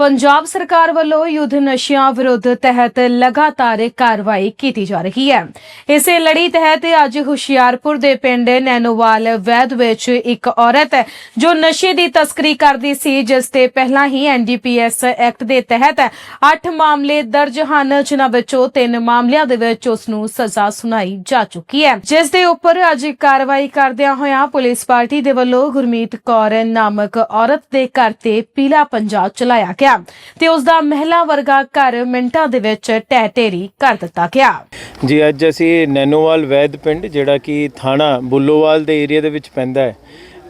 ਪੰਜਾਬ ਸਰਕਾਰ ਵੱਲੋਂ ਯੁੱਧ ਨਸ਼ਿਆਂ ਵਿਰੁੱਧ ਤਹਿਤ ਲਗਾਤਾਰ ਕਾਰਵਾਈ ਕੀਤੀ ਜਾ ਰਹੀ ਹੈ। ਇਸੇ ਲੜੀ ਤਹਿਤ ਅੱਜ ਹੁਸ਼ਿਆਰਪੁਰ ਦੇ ਪਿੰਡ ਨੈਨੋਵਾਲ ਵੈਦ ਵਿੱਚ ਇੱਕ ਔਰਤ ਜੋ ਨਸ਼ੇ ਦੀ ਤਸਕਰੀ ਕਰਦੀ ਸੀ, ਜਿਸ ਤੇ ਪਹਿਲਾਂ ਹੀ ਐਨਡੀਪੀਐਸ ਐਕਟ ਦੇ ਤਹਿਤ 8 ਮਾਮਲੇ ਦਰਜ ਹਨ, ਜਿਨ੍ਹਾਂ ਵਿੱਚੋਂ 3 ਮਾਮਲਿਆਂ ਦੇ ਵਿੱਚ ਉਸ ਨੂੰ ਸਜ਼ਾ ਸੁਣਾਈ ਜਾ ਚੁੱਕੀ ਹੈ। ਜਿਸ ਦੇ ਉੱਪਰ ਅੱਜ ਕਾਰਵਾਈ ਕਰਦਿਆਂ ਹੋਇਆਂ ਪੁਲਿਸ ਪਾਰਟੀ ਦੇ ਵੱਲੋਂ ਗੁਰਮੀਤ ਕੌਰ ਨਾਮਕ ਔਰਤ ਦੇ ਘਰ ਤੇ ਪੀਲਾ ਪੰਜਾ ਚਲਾਇਆ ਗਿਆ। ਤੇ ਉਸ ਦਾ ਮਹਿਲਾ ਵਰਗਾ ਘਰ ਮਿੰਟਾਂ ਦੇ ਵਿੱਚ ਟਹਿ ਢੇਰੀ ਕਰ ਦਿੱਤਾ ਗਿਆ। ਜੀ, ਅੱਜ ਅਸੀਂ ਨੈਨੋਵਾਲ ਵੈਦ ਪਿੰਡ, ਜਿਹੜਾ ਕਿ ਥਾਣਾ ਬੁੱਲੋਵਾਲ ਦੇ ਏਰੀਆ ਦੇ ਵਿੱਚ ਪੈਂਦਾ ਹੈ,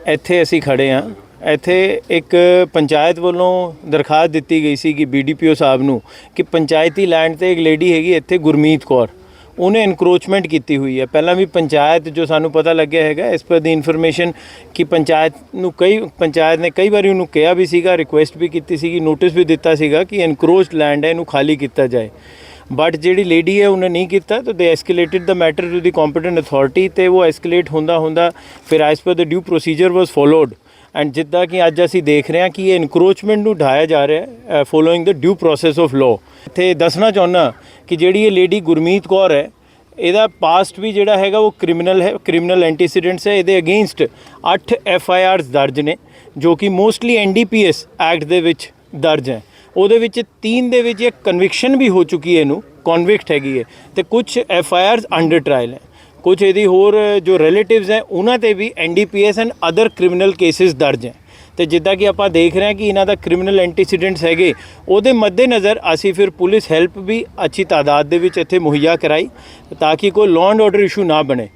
ਇੱਥੇ ਅਸੀਂ ਖੜੇ ਹਾਂ। ਇੱਥੇ ਇੱਕ ਪੰਚਾਇਤ ਵੱਲੋਂ ਦਰਖਾਸਤ ਦਿੱਤੀ ਗਈ ਸੀ ਕਿ ਬੀਡੀਪੀਓ ਸਾਹਿਬ ਨੂੰ ਕਿ ਪੰਚਾਇਤੀ ਲੈਂਡ ਤੇ ਇੱਕ ਲੇਡੀ ਹੈਗੀ, ਇੱਥੇ ਗੁਰਮੀਤ ਕੌਰ। ਉਹਨੇ ਇਨਕਰੋਚਮੈਂਟ ਕੀਤੀ ਹੋਈ ਹੈ। ਪਹਿਲਾਂ ਵੀ ਪੰਚਾਇਤ ਜੋ ਸਾਨੂੰ ਪਤਾ ਲੱਗਿਆ ਹੈਗਾ, ਇਸ ਪਰ ਦੀ ਇਨਫੋਰਮੇਸ਼ਨ ਕਿ ਪੰਚਾਇਤ ਨੂੰ ਕਈ, ਪੰਚਾਇਤ ਨੇ ਕਈ ਵਾਰੀ ਉਹਨੂੰ ਕਿਹਾ ਵੀ ਸੀਗਾ ਰਿਕੁਐਸਟ ਵੀ ਕੀਤੀ ਸੀਗੀ ਨੋਟਿਸ ਵੀ ਦਿੱਤਾ ਸੀਗਾ ਕਿ ਇਨਕਰੋਚਡ ਲੈਂਡ ਹੈ, ਇਹਨੂੰ ਖਾਲੀ ਕੀਤਾ ਜਾਏ। ਬਟ ਜਿਹੜੀ ਲੇਡੀ ਹੈ, ਉਹਨੇ ਨਹੀਂ ਕੀਤਾ, ਤਾਂ they escalated the matter to the competent authority ਤੇ ਉਹ ਐਸਕੇਲੇਟ ਹੁੰਦਾ ਹੁੰਦਾ ਫਿਰ as per the due procedure was followed and ਜਿੱਦਾਂ ਕਿ ਅੱਜ ਅਸੀਂ ਦੇਖ ਰਹੇ ਹਾਂ ਕਿ ਇਹ ਇਨਕਰੋਚਮੈਂਟ ਨੂੰ ਢਾਇਆ ਜਾ ਰਿਹਾ ਹੈ following the due process of law ਇੱਥੇ ਦੱਸਣਾ ਚਾਹੁੰਦਾ ਕਿ ਜਿਹੜੀ ਇਹ ਲੇਡੀ ਗੁਰਮੀਤ ਕੌਰ ਹੈ, ਇਹਦਾ ਪਾਸਟ ਵੀ ਜਿਹੜਾ ਹੈਗਾ ਉਹ ਕ੍ਰਿਮੀਨਲ ਹੈ ਕ੍ਰਿਮੀਨਲ ਐਂਟੀਸੀਡੈਂਟਸ ਹੈ, ਇਹਦੇ ਅਗੇਂਸਟ 8 ਐਫ ਆਈ ਆਰਸ ਦਰਜ ਨੇ, ਜੋ ਕਿ mostly N D P NDPS act ਦੇ ਵਿੱਚ ਦਰਜ ਹੈ। ਉਹਦੇ ਵਿੱਚ ਤਿੰਨ ਦੇ ਵਿੱਚ ਇੱਕ ਕਨਵਿਕਸ਼ਨ ਵੀ ਹੋ ਚੁੱਕੀ ਹੈ ਇਹਨੂੰ ਕਨਵਿਕਟ ਹੈਗੀ ਹੈ। ਤੇ ਕੁਝ F I Rs under trial ਹੈ। ਕੁਝ ਇਹਦੀ ਹੋਰ ਜੋ ਰਿਲੇਟਿਵਸ ਹੈ, ਉਹਨਾਂ ਤੇ ਵੀ NDPS and other criminal cases ਦਰਜ ਹੈ। ਤੇ ਜਿੱਦਾਂ ਕਿ ਆਪਾਂ ਦੇਖ ਰਹੇ ਹਾਂ ਕਿ ਇਹਨਾਂ ਦਾ ਕ੍ਰਿਮੀਨਲ ਐਂਟੀਸੀਡੈਂਟਸ ਹੈਗੇ, ਉਹਦੇ ਮੱਦੇਨਜ਼ਰ ਅਸੀਂ ਫਿਰ ਪੁਲਿਸ ਹੈਲਪ ਵੀ ਅੱਛੀ ਤਾਦਾਦ ਦੇ ਵਿੱਚ ਇੱਥੇ ਮੁਹੱਈਆ ਕਰਾਈ, ਤਾਂ ਕਿ ਕੋਈ ਲਾਅ ਐਂਡ ਆਰਡਰ ਇਸ਼ੂ ਨਾ ਬਣੇ।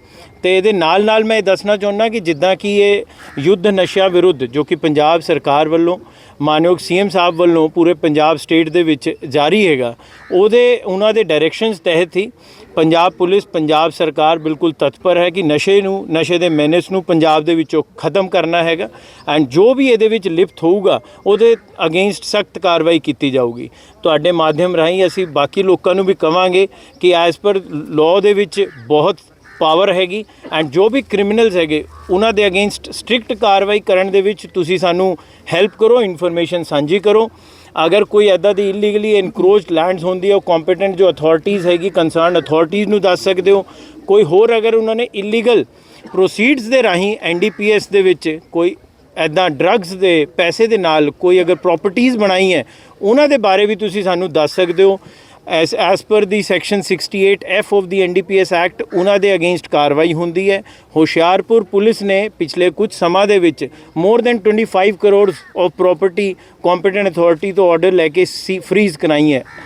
ਤੇ ਇਹਦੇ ਨਾਲ ਨਾਲ ਮੈਂ ਇਹ ਦੱਸਣਾ ਚਾਹੁੰਦਾ ਕਿ ਜਿੱਦਾਂ ਕਿ ਇਹ ਯੁੱਧ ਨਸ਼ਿਆਂ ਵਿਰੁੱਧ, ਜੋ ਕਿ ਪੰਜਾਬ ਸਰਕਾਰ ਵੱਲੋਂ, ਮਾਨਯੋਗ ਸੀਐਮ ਸਾਹਿਬ ਵੱਲੋਂ ਪੂਰੇ ਪੰਜਾਬ ਸਟੇਟ ਦੇ ਵਿੱਚ ਜਾਰੀ ਹੈਗਾ, ਉਹਦੇ, ਉਹਨਾਂ ਦੇ ਡਾਇਰੈਕਸ਼ਨਸ ਤਹਿਤ ਹੀ ਪੰਜਾਬ ਪੁਲਿਸ, ਪੰਜਾਬ ਸਰਕਾਰ ਬਿਲਕੁਲ ਤਤਪਰ ਹੈ ਕਿ ਨਸ਼ੇ ਨੂੰ, ਨਸ਼ੇ ਦੇ ਮੈਨੇਜ ਨੂੰ ਪੰਜਾਬ ਦੇ ਵਿੱਚੋਂ ਖਤਮ ਕਰਨਾ ਹੈਗਾ ਐਂਡ ਜੋ ਵੀ ਇਹਦੇ ਵਿੱਚ ਲਿਪਤ ਹੋਊਗਾ, ਉਹਦੇ ਅਗੇਂਸਟ ਸਖਤ ਕਾਰਵਾਈ ਕੀਤੀ ਜਾਊਗੀ। ਤੁਹਾਡੇ ਮਾਧਿਅਮ ਰਾਹੀਂ ਅਸੀਂ ਬਾਕੀ ਲੋਕਾਂ ਨੂੰ ਵੀ ਕਵਾਂਗੇ ਕਿ ਐਸ ਪਰ ਲਾਅ ਦੇ ਵਿੱਚ ਬਹੁਤ ਪਾਵਰ ਹੈਗੀ ਐਂਡ ਜੋ ਵੀ ਕ੍ਰਿਮੀਨਲਸ ਹੈਗੇ, ਉਹਨਾਂ ਦੇ ਅਗੇਂਸਟ ਸਟ੍ਰਿਕਟ ਕਾਰਵਾਈ ਕਰਨ ਦੇ ਵਿੱਚ ਤੁਸੀਂ ਸਾਨੂੰ ਹੈਲਪ ਕਰੋ ਇਨਫੋਰਮੇਸ਼ਨ ਸਾਂਝੀ ਕਰੋ। ਅਗਰ ਕੋਈ ਐਦਾਂ ਦੀ ਇਲੀਗਲੀ ਇਨਕਰੋਚ ਲੈਂਡਸ ਹੁੰਦੀ ਹੈ, ਉਹ ਕੰਪੀਟੈਂਟ ਜੋ ਅਥਾਰਟੀਜ਼ ਹੈਗੀ ਕੰਸਰਨ ਅਥਾਰਟੀਜ਼ ਨੂੰ ਦੱਸ ਸਕਦੇ ਹੋ। ਕੋਈ ਹੋਰ ਅਗਰ ਉਹਨਾਂ ਨੇ ਇਲੀਗਲ ਪ੍ਰੋਸੀਡਸ ਦੇ ਰਾਹੀਂ ਐਨਡੀਪੀਐਸ ਦੇ ਵਿੱਚ ਕੋਈ ਐਦਾਂ ਡਰੱਗਸ ਦੇ ਪੈਸੇ ਦੇ ਨਾਲ ਕੋਈ ਅਗਰ ਪ੍ਰਾਪਰਟੀਆਂ ਬਣਾਈ ਹੈ, ਉਹਨਾਂ ਦੇ ਬਾਰੇ ਵੀ ਤੁਸੀਂ ਸਾਨੂੰ ਦੱਸ ਸਕਦੇ ਹੋ। S as per the section 68 F of the NDPS Act ਉਹਨਾਂ ਦੇ ਅਗੇਂਸਟ ਕਾਰਵਾਈ ਹੁੰਦੀ ਹੈ। ਹੁਸ਼ਿਆਰਪੁਰ ਪੁਲਿਸ ਨੇ ਪਿਛਲੇ ਕੁਝ ਸਮਾਂ ਦੇ ਵਿੱਚ more than 25 crore of property competent authority ਤੋਂ ਆਰਡਰ ਲੈ ਕੇ ਸੀ ਫਰੀਜ਼ ਕਰਾਈ ਹੈ।